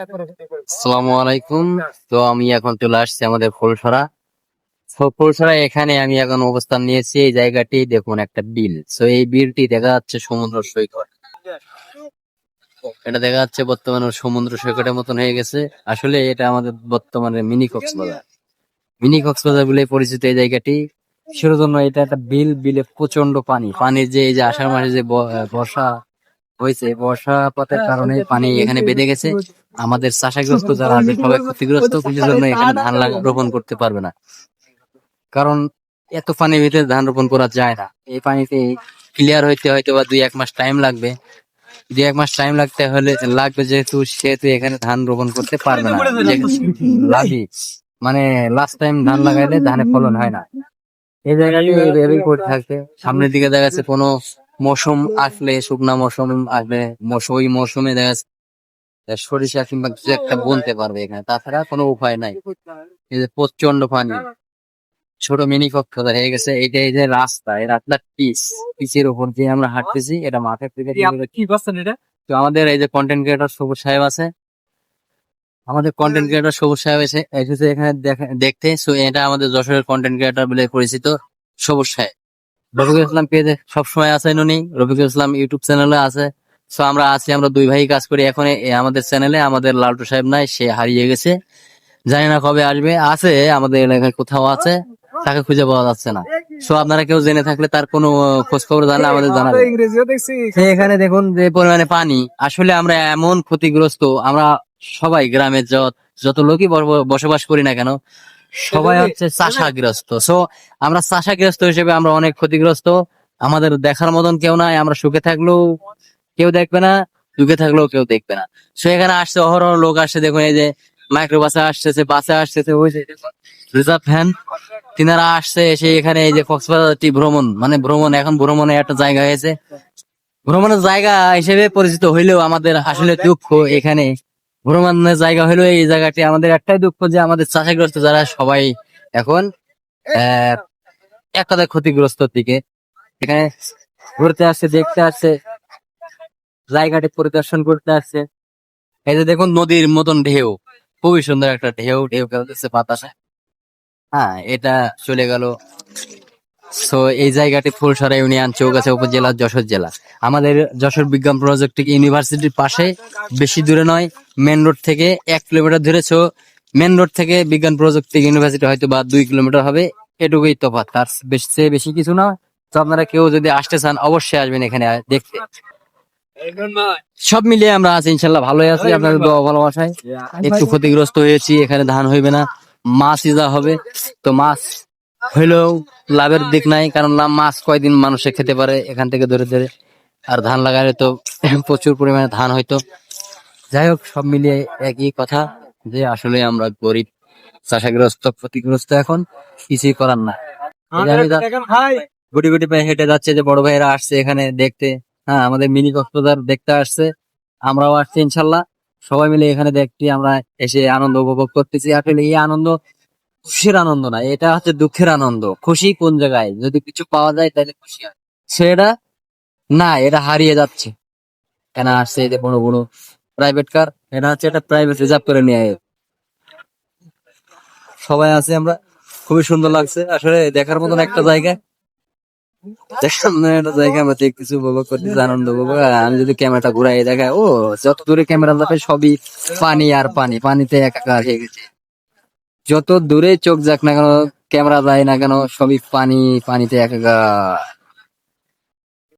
আসসালামু আলাইকুম। তো আমি এখন চলে আসছি আমাদের ফুলসরা ফুলসরা এখানে আমি এখন অবস্থান নিয়েছি, এই জায়গাটি দেখুন একটা বিল। তো এই বিলটি দেখা যাচ্ছে সমুদ্র সৈকত। এটা দেখা যাচ্ছে বর্তমানে সমুদ্র সৈকতের মতন হয়ে গেছে। আসলে এটা আমাদের বর্তমানে মিনি কক্সবাজার মিনি কক্সবাজার বলে পরিচিত এই জায়গাটি। সের জন্য এটা একটা বিল, বিলে প্রচণ্ড পানি। পানির যে, এই যে আষাঢ় মাসে যে বর্ষা হয়েছে। বর্ষাপাতের কারণে পানি এখানে বেঁধে গেছে। আমাদের চাষাগ্রস্ত যারা আছে সবাই ক্ষতিগ্রস্ত কিছু জন্য এখানে ধান রোপণ করতে পারবে না। কারণ এত পানির ভিতরে ধান রোপণ করা যায় না। এই পানিতে ক্লিয়ার হইতে হয়তো বা দুই এক মাস টাইম লাগবে। দুই এক মাস টাইম লাগতে হলে লাগবে যেহেতু সেহেতু এখানে ধান রোপণ করতে পারবে না। লাভি মানে লাস্ট টাইম ধান লাগাইলে ধানে ফলন হয় না। এই জায়গাটি এইভাবেই পড়ে থাকবে সামনের দিকে দেখা যাচ্ছে কোনো মৌসুম আসলে শুকনা মৌসুম আসবে মৌসুম ওই মৌসুমে দেখা যাচ্ছে সরিষা কিংবা কিছু একটা বলতে পারবে এখানে। তাছাড়া কোনো উপায় নাই। এই যে প্রচণ্ড পানি। ছোট মিনি কক্সবাজার হয়ে গেছে। এটা এই যে রাস্তা এই রাস্তা পিচ। পিচের উপর দিয়ে আমরা হাঁটতেছি। এটা থেকে কি করছেন এটা? তো আমাদের এই যে কন্টেন্ট ক্রিয়েটর সবুজ সাহেব আছে। আমাদের কন্টেন্ট ক্রিয়েটর সবুজ সাহেব এসে এসেছে এখানে দেখা- দেখতে। সো এটা আমাদের যশোরের কন্টেন্ট ক্রিয়েটর বলে পরিচিত সবুজ সাহেব। রফিকুল ইসলাম পেজে সবসময় আছেন উনি। রফিকুল ইসলাম ইউটিউব চ্যানেলে আছে। সো আমরা আছি আমরা দুই ভাই কাজ করি। এখন আমাদের চ্যানেলে আমাদের লালটু সাহেব নাই সে হারিয়ে গেছে। জানি না কবে আসবে। আছে আমাদের এলাকায় কোথাও আছে তাকে খুঁজে পাওয়া যাচ্ছে না। সো আপনারা কেউ জেনে থাকলে তার কোনো খোঁজ খবর জানলে আমাদের জানাবেন। দেখছি। এখানে দেখুন যে পরিমাণে পানি। আসলে আমরা এমন ক্ষতিগ্রস্ত আমরা সবাই গ্রামের যত যত লোকই বসবাস করি না কেন সবাই হচ্ছে চাষাগ্রস্ত। সো আমরা চাষাগ্রস্ত হিসেবে আমরা অনেক ক্ষতিগ্রস্ত। আমাদের দেখার মতন কেউ নাই আমরা সুখে থাকলেও কেউ দেখবে না দুঃখে থাকলেও কেউ দেখবে না। সো এখানে আসছে অহরহ লোক আসছে দেখুন এই যে মাইক্রো বাসে আসতেছে বাসে আসতেছে ওই যে রিজার্ভ ভ্যান তিনারা আসছে এসে এখানে এই যে কক্সবাজারটি ভ্রমণ মানে ভ্রমণ এখন ভ্রমণের একটা জায়গা হয়েছে। ভ্রমণের জায়গা হিসেবে পরিচিত হইলেও আমাদের আসলে দুঃখ এখানে। ভ্রমণের জায়গা হলো এই জায়গাটি। আমাদের একটাই দুঃখ যে আমাদের চাষাগ্রস্ত যারা সবাই এখন এক ক্ষতিগ্রস্ত দিকে। এখানে ঘুরতে আসছে, দেখতে আসছে, জায়গাটি পরিদর্শন করতে আসছে। এই যে দেখুন নদীর মতন ঢেউ, খুবই সুন্দর একটা ঢেউ ঢেউ খেলতেছে বাতাসে। হ্যাঁ এটা চলে গেল সো এই জায়গাটি ফুলসরা ইউনিয়ন চৌগাছা উপজেলা, যশোর জেলা। আমাদের যশোর বিজ্ঞান প্রযুক্তি ইউনিভার্সিটির পাশে? বেশি দূরে নয় মেন রোড থেকে এক কিলোমিটার ধরে ধরেছো মেন রোড থেকে বিজ্ঞান প্রযুক্তি ইউনিভার্সিটি হয়তো বা দুই কিলোমিটার হবে, এটুকুই তফাৎ। তার বেশি বেশি কিছু না। তো আপনারা কেউ যদি আসতে চান, অবশ্যই আসবেন এখানে দেখতে। সব মিলিয়ে আমরা আছি, ইনশাল্লাহ ভালোই আছি। আপনাদের দোয়া ভালোবাসায়। একটু ক্ষতিগ্রস্ত হয়েছি, এখানে ধান হইবে না। মাছ ইজা হবে। তো মাছ হইলেও লাভের দিক নাই কারণ লাভ মাছ কয়দিন মানুষে খেতে পারে এখান থেকে ধরে ধরে। আর ধান লাগালে তো প্রচুর পরিমাণে ধান হইতো। যাই হোক সব মিলিয়ে একই কথা যে আসলে আমরা গরিব চাষাগ্রস্ত ক্ষতিগ্রস্ত এখন কিছুই করার না। গুটি গুটি পায়ে হেঁটে যাচ্ছে যে বড় ভাইয়েরা আসছে এখানে দেখতে। হ্যাঁ আমাদের মিনি কক্সবাজার দেখতে আসছে। আমরাও আসছি ইনশাল্লাহ। সবাই মিলে এখানে দেখতে আমরা এসে আনন্দ উপভোগ করতেছি। আসলে এই আনন্দ খুশির আনন্দ না, এটা হচ্ছে দুঃখের আনন্দ। খুশি কোন জায়গায়? যদি কিছু পাওয়া যায় তাহলে খুশি সেটা না, এটা হারিয়ে যাচ্ছে। কেন আসছে যে বড় বড় প্রাইভেট কার এটা হচ্ছে একটা প্রাইভেট রিজার্ভ করে নিয়ে সবাই আছে আমরা? খুবই সুন্দর লাগছে। আসলে দেখার মতন একটা জায়গা। একটা জায়গা আমরা কিছু আনন্দ আমি যদি ক্যামেরাটা ঘুরাই দেখায় ও, যত দূরে ক্যামেরা সবই পানি আর পানি। পানিতে একাকার হয়ে গেছে। যত দূরে চোখ যাক না কেন ক্যামেরা যায় না কেন সবই পানি পানিতে একাকার।